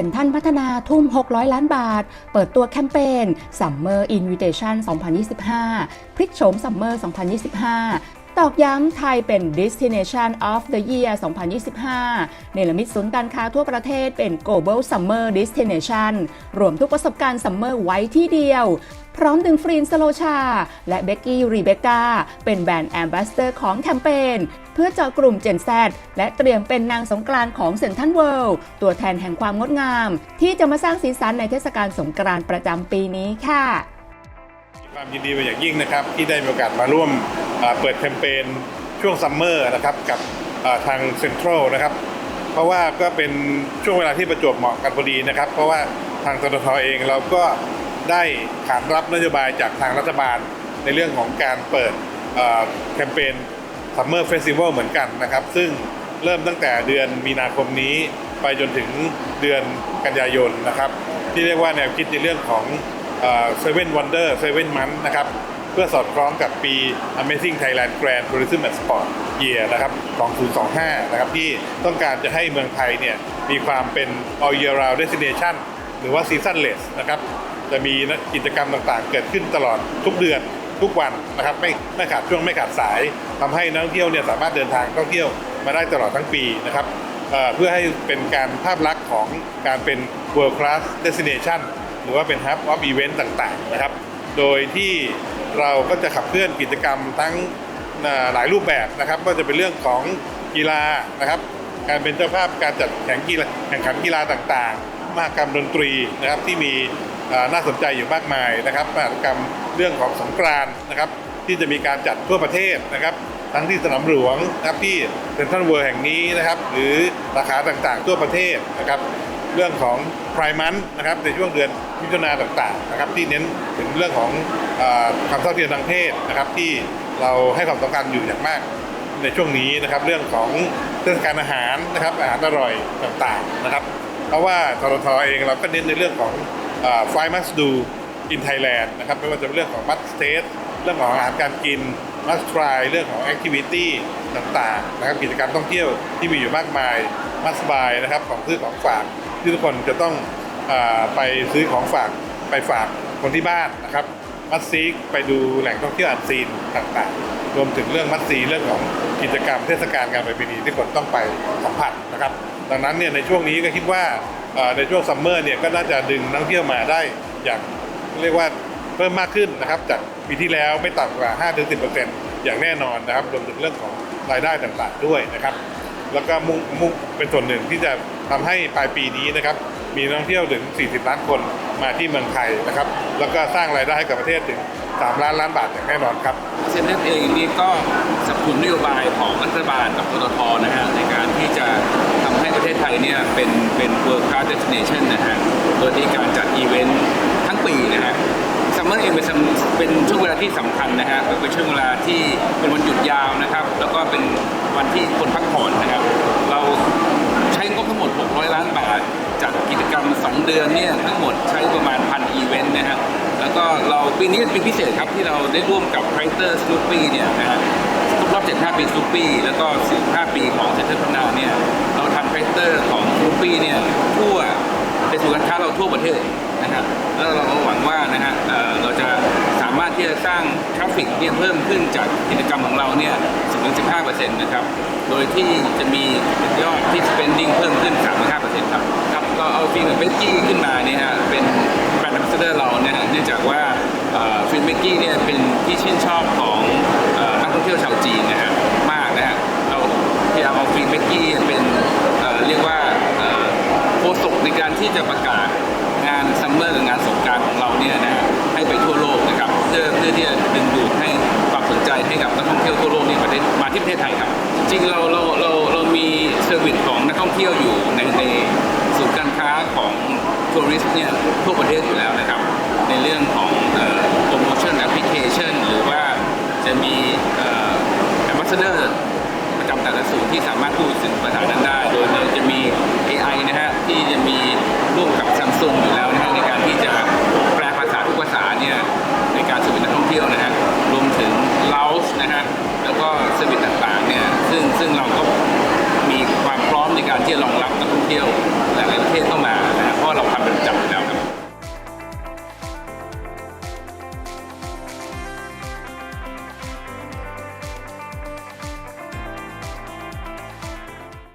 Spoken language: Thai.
ซ็นทรันพัฒนาทุ่ม 600 ล้านบาท เปิดตัวแคมเปญ Summer Invitation 2025 พลิกโฉม Summer 2025 ตอกย้ำไทยเป็น Destination of the Year 2025 เนรมิตศูนย์การค้าทั่วประเทศเป็น Global Summer Destination รวมทุกประสบการณ์ Summer ไว้ที่เดียว พร้อมดึงฟรีนสโลชา และเบกกี้รีเบคกาเป็นแบรนด์แอมบาสเตอร์ของแคมเปญเพื่อเจาะกลุ่ม Gen Z และเตรียมเป็นนางสงกรานต์ของเซนทันเวิลด์ตัวแทนแห่งความงดงาม ที่จะมาสร้างสีสันในเทศกาลสงกรานต์ประจำปีนี้ค่ะความยินดีเป็นอย่างยิ่งนะครับที่ได้มีโอกาสมาร่วม เปิดแคมเปญช่วงซัมเมอร์นะครับกับทางเซ็นทรัลนะครับ เพราะว่าก็เป็นช่วงเวลาที่ประจวบเหมาะกันพอดีนะครับ เพราะว่าทางตทเองเราก็ได้ขานรับนโยบายจากทางรัฐบาลในเรื่องของการเปิดแคมเปญซัมเมอร์เฟสติวัลเหมือนกันนะครับ ซึ่งเริ่มตั้งแต่เดือนมีนาคมนี้ไปจนถึงเดือนกันยายนนะครับ ที่เรียกว่าแนวคิดในเรื่องของเซเว่นวันเดอร์เซเว่นมันนะครับ เพื่อสอดคล้องกับปี Amazing Thailand Grand Tourism and Sport Year นะครับ 2025 นะครับ ที่ต้องการจะให้เมืองไทยเนี่ยมีความเป็น all year round destination หรือว่า seasonless นะครับ จะมีกิจกรรมต่างๆ เกิดขึ้นตลอดทุกเดือนทุกวันนะครับไม่ไม่ขาดช่วงไม่ขาดสายทำให้นักท่องเที่ยวเนี่ยสามารถเดินทางท่องเที่ยวมาได้ตลอดทั้งปีนะครับเเพื่อให้เป็นการภาพลักษณ์ของการเป็น world class destination หรือว่าเป็น hub of event ต่างๆนะครับ โดยที่ เราก็จะขับเคลื่อนกิจกรรมทั้งหลายรูปแบบนะครับก็จะเป็นเรื่องของกีฬานะครับ การเป็นเจ้าภาพการจัดแข่งกีฬาแข่งขันกีฬาต่างๆมหกรรมดนตรีนะครับที่มีน่าสนใจอยู่มากมายนะครับมหกรรมเรื่องของสงกรานนะครับที่จะมีการจัดทั่วประเทศนะครับ ทั้งที่สนามหลวงนะครับที่เซ็นทรัลเวิร์แห่งนี้นะครับ หรือสาขาต่างๆ ทั่วประเทศนะครับ เรื่องของไพร์มันนะครับในช่วงเดือนมิถุนาต่างๆนะครับที่เน้นถึงเรื่องของความเท่าเทียมทางเพศนะครับที่เราให้ความสำคัญอยู่อย่างมากในช่วงนี้นะครับเรื่องของเทศกาลอาหารนะครับอาหารอร่อยต่างๆนะครับ เพราะว่าทรทเองเราก็เน้นในเรื่องของไฟมัสดูอินไทยแลนด์นะครับไม่ว่าจะเป็นเรื่องของมัสเทสเรื่องของอาหารการกินมัสทรายเรื่องของแอคทิวิตี้ต่างๆนะครับกิจกรรมท่องเที่ยวที่มีอยู่มากมายมัสบายนะครับของซื้อของฝาก ที่ทุกคนจะต้องอไปซื้อของฝากไปฝากคนที่บ้านนะครับ มัสซีไปดูแหล่งท่องเที่ยวอันซีนต่างๆ รวมถึงเรื่องมัสซีเรื่องของกิจกรรมเทศกาลงานประเพณีที่คนต้องไปสัมผัสนะครับ ดังนั้นเนี่ยในช่วงนี้ก็คิดว่าในช่วงซัมเมอร์เนี่ยก็น่าจะดึงนักเที่ยวมาได้อย่างเรียกว่าเพิ่มมากขึ้นนะครับจากปีที่แล้วไม่ต่ำกว่า 5-10%อย่างแน่นอนนะครับรวมถึงเรื่องของรายได้ต่างๆด้วยนะครับ แล้วก็มุ่งมุ่งเป็นส่วนหนึ่งที่จะ ทำให้ปลายปีนี้นะครับมีนักท่องเที่ยวถึง 40 ล้านคนมาที่เมืองไทยนะครับ แล้วก็สร้างรายได้ให้กับประเทศถึง 3 ล้านล้านบาทอย่างแน่นอนครับเซ็นทรัลเองนี่ก็สนับสนุนนโยบายของรัฐบาลกับปตทนะฮะในการที่จะทำให้ประเทศไทยเนี่ยเป็นเป็น world class destination นะฮะโดยที่การจัดอีเวนต์ทั้งปีนะฮะซัมเมอร์เองเป็นเป็นช่วงเวลาที่สำคัญนะฮะเป็นช่วงเวลาที่เป็นวันหยุดยาวนะครับ แล้วก็เป็นวันที่คนพักผ่อนนะครับ งบทั้งหมด 600 ล้านบาทจัดกิจกรรม 2 เดือนเนี่ยทั้งหมดใช้ประมาณพันอีเวนต์นะฮะแล้วก็เราปีนี้เป็นพิเศษครับที่เราได้ร่วมกับไ r เตอร์ส o ูปี้เนี่ยนะฮะครบรอบ 75 ปีซูปี้แล้วก็ 45 ปีของเซ็นทรัลพนาเนี่ยเราทำไ r เตอร์ของซูปี้เนี่ยทั่วในศูนย์การค้าเราทั่วประเทศนะครับแล้วเราก็หวังว่านะฮะเอ่อเราจะามารถที่จะสร้างทราฟฟิกเนี่ยเพิ่มขึ้นจากกิจกรรมของเราเนี่ย10-15%นะครับ โดยที่จะมียอดที่ spending เพิ่มขึ้น 3-5%ครับ ครับเราเอาฟิล์มกับเบกกี้ขึ้นมาเนี่ยฮะ เป็นแบรนด์ a ั b เ s อร์เราเนี่ยเนื่องจากว่าฟิล์มเบกกี้เนี่ยเป็นที่ชื่นชอบของนักท่องเที่ยวชาวจีนนะฮะมากนะฮะ เราพยายามเอาฟิล์มเบกกี้เป็นเรียกว่าโฆษกในการที่จะประกาศ ใจให้กับนักท่องเที่ยวทั่วโลกนี่ประเทศมาที่ประเทศไทยครับ จริงเราเราเราเรามีเซอร์วิสของนักท่องเที่ยวอยู่ในในศูนย์การค้าของทัวริสต์เนี่ยทั่วประเทศอยู่แล้วนะครับ ในเรื่องของโปรโมชั่นแอปพลิเคชันหรือว่าจะมีแอมบาสเดอร์ประจำแต่ละศูนย์ที่สามารถพูดถึงภาษานั้นได้ ซอร์วิสต่างๆเนี่ยซึ่งซึ่งเราก็